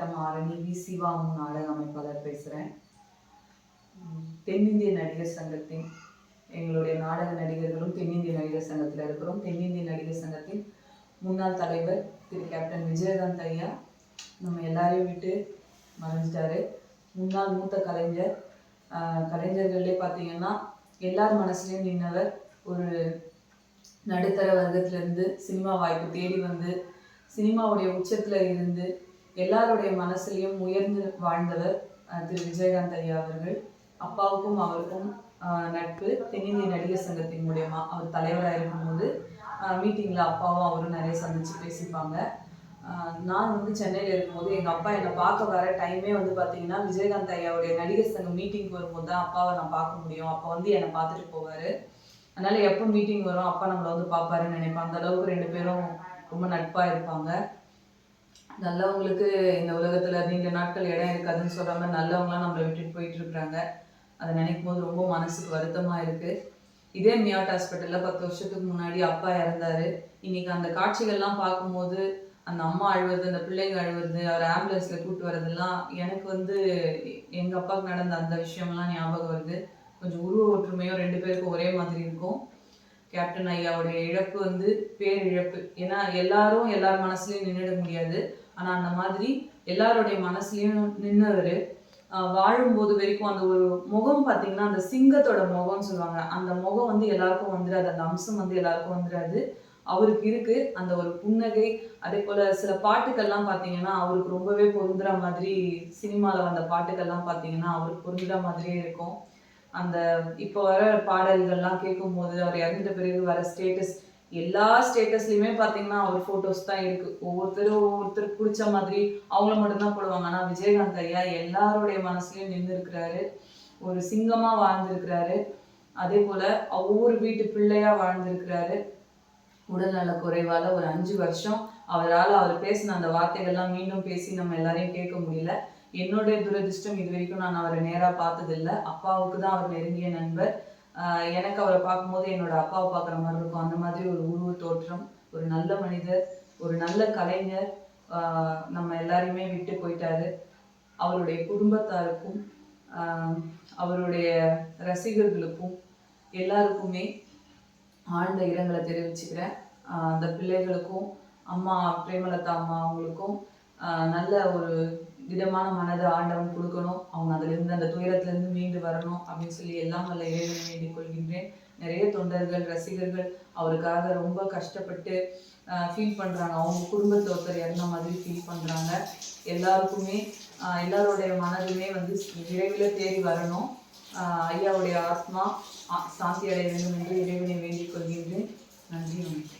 மாவட்டம் ஆரணி வி சிவாமு நாடக அமைப்பாளர் பேசுகிறேன் தென்னிந்திய நடிகர் சங்கத்தின் எங்களுடைய நாடக நடிகர்களும் தென்னிந்திய நடிகர் சங்கத்தில் இருக்கிறோம். தென்னிந்திய நடிகர் சங்கத்தின் முன்னாள் தலைவர் திரு கேப்டன் விஜயகாந்த் ஐயா நம்ம எல்லாரையும் விட்டு மறைஞ்சிட்டாரு முன்னாள் மூத்த கலைஞர் கலைஞர்கள்லே கலைஞர்களே பார்த்தீங்கன்னா எல்லார் மனசுலையும் நின்றவர் ஒரு நடுத்தர வர்க்கத்திலேருந்து சினிமா வாய்ப்பு தேடி வந்து சினிமாவுடைய உச்சத்தில் இருந்து எல்லாருடைய மனசுலையும் உயர்ந்து வாழ்ந்தவர் திரு. விஜயகாந்த் ஐயா அவர்கள். அப்பாவுக்கும் அவருக்கும் நட்பு. தென்னிந்திய நடிகர் சங்கத்தின் மூலயமா அவர் தலைவராக இருக்கும்போது மீட்டிங்கில் அப்பாவும் அவரும் நிறைய சந்திச்சு பேசிப்பாங்க. நான் வந்து சென்னையில் இருக்கும்போது எங்கள் அப்பா என்னை பார்க்க வர டைமே வந்து பார்த்தீங்கன்னா விஜயகாந்த் ஐயாவுடைய நடிகர் சங்கம் மீட்டிங் வரும்போது தான் அப்பாவை நான் பார்க்க முடியும். அப்போ வந்து என்னை பார்த்துட்டு போவார். அதனால் எப்போ மீட்டிங் வரும் அப்பா நம்மளை வந்து பார்ப்பாருன்னு நினைப்பேன். அந்த அளவுக்கு ரெண்டு பேரும் ரொம்ப நட்பாக இருப்பாங்க. நல்லவங்களுக்கு இந்த உலகத்தில் நீண்ட நாட்கள் இடம் இருக்காதுன்னு சொல்ற மாதிரி நல்லவங்களாம் நம்மளை விட்டுட்டு போயிட்டு இருக்கிறாங்க அதை நினைக்கும் போது ரொம்ப மனசுக்கு வருத்தமாக இருக்குது இதே மியாட் ஹாஸ்பிட்டலில் பத்து வருஷத்துக்கு முன்னாடி அப்பா இறந்தாரு. இன்னைக்கு அந்த காட்சிகள்லாம் பார்க்கும்போது அந்த அம்மா அழுவுறது அந்த பிள்ளைங்க அழுவுறது அவர் ஆம்புலன்ஸில் கூப்பிட்டு வர்றதெல்லாம் எனக்கு வந்து எங்கள் அப்பாவுக்கு நடந்த அந்த விஷயம்லாம் ஞாபகம் வருது. கொஞ்சம் உருவ ஒற்றுமையும் ரெண்டு பேருக்கும் ஒரே மாதிரி இருக்கும். கேப்டன் ஐயாவுடைய இழப்பு வந்து பேரிழப்பு. ஏன்னா எல்லாரும் எல்லார் மனசுலையும் நின்றுட முடியாது. ஆனால் அந்த மாதிரி எல்லாருடைய மனசுலையும் நின்னவர். வாழும்போது வரைக்கும் அந்த ஒரு முகம் பார்த்தீங்கன்னா அந்த சிங்கத்தோட முகம்னு சொல்லுவாங்க. அந்த முகம் வந்து எல்லாருக்கும் வந்துடாது அந்த அம்சம் வந்து எல்லாருக்கும் வந்துடாது அவருக்கு இருக்கு அந்த ஒரு புன்னகை. அதே போல சில பாட்டுக்கள்லாம் பார்த்தீங்கன்னா அவருக்கு ரொம்பவே பொருந்துற மாதிரி சினிமாவில் வந்த பாட்டுக்கள்லாம் பார்த்தீங்கன்னா அவருக்கு பொருந்துற மாதிரியே இருக்கும். அந்த இப்போ வர பாடல்கள்லாம் கேட்கும்போது அவர் இறந்த பிறகு வர ஸ்டேட்டஸ் எல்லா ஸ்டேட்டஸ்லையுமே பார்த்தீங்கன்னா அவர் ஃபோட்டோஸ் தான் இருக்கு. ஒவ்வொருத்தரும் ஒவ்வொருத்தருக்கு பிடிச்ச மாதிரி அவங்கள மட்டும்தான் போடுவாங்க. ஆனால் விஜயகாந்த் ஐயா எல்லாருடைய மனசுலயும் நின்று இருக்கிறாரு. ஒரு சிங்கமா வாழ்ந்திருக்கிறாரு. அதே போல ஒவ்வொரு வீட்டு பிள்ளையா வாழ்ந்திருக்கிறாரு. உடல்நல குறைவால ஒரு அஞ்சு வருஷம் அவரால் அவர் பேசின அந்த வார்த்தைகள்லாம் மீண்டும் பேசி நம்ம எல்லாரையும் கேட்க முடியல. என்னுடைய துரதிர்ஷ்டம் இது வரைக்கும் நான் அவரை நேராக பார்த்ததில்ல. அப்பாவுக்கு தான் அவர் நெருங்கிய நண்பர். எனக்கு அவரை பார்க்கும்போது என்னோட அப்பாவை பார்க்குற மாதிரி இருக்கும். அந்த மாதிரி ஒரு உருவ தோற்றம் ஒரு நல்ல மனிதர் ஒரு நல்ல கலைஞர் நம்ம எல்லாரையுமே விட்டு போயிட்டாரு. அவருடைய குடும்பத்தாருக்கும் அவருடைய ரசிகர்களுக்கும் எல்லாருக்குமே ஆழ்ந்த இரங்கலை தெரிவிச்சுக்கிறேன். அந்த பிள்ளைகளுக்கும் அம்மா பிரேமலதா அம்மா அவங்களுக்கும் நல்ல ஒரு திடமான மனதை ஆண்டவன் கொடுக்கணும். அவங்க அதிலிருந்து அந்த துயரத்திலிருந்து மீண்டு வரணும் அப்படின்னு சொல்லி எல்லாம் வல்ல இறைவனை வேண்டிக் கொள்கின்றேன். நிறைய தொண்டர்கள் ரசிகர்கள் அவருக்காக ரொம்ப கஷ்டப்பட்டு ஃபீல் பண்றாங்க. அவங்க குடும்பத்தில் ஒருத்தர் இறந்த மாதிரி ஃபீல் பண்றாங்க. எல்லாருக்குமே எல்லாருடைய மனதுமே வந்து விரைவில் தேடி வரணும். ஐயாவுடைய ஆத்மா சாந்தி அடைய வேண்டும் என்று இறைவனை வேண்டிக் கொள்கின்றேன். நன்றி வணக்கம்.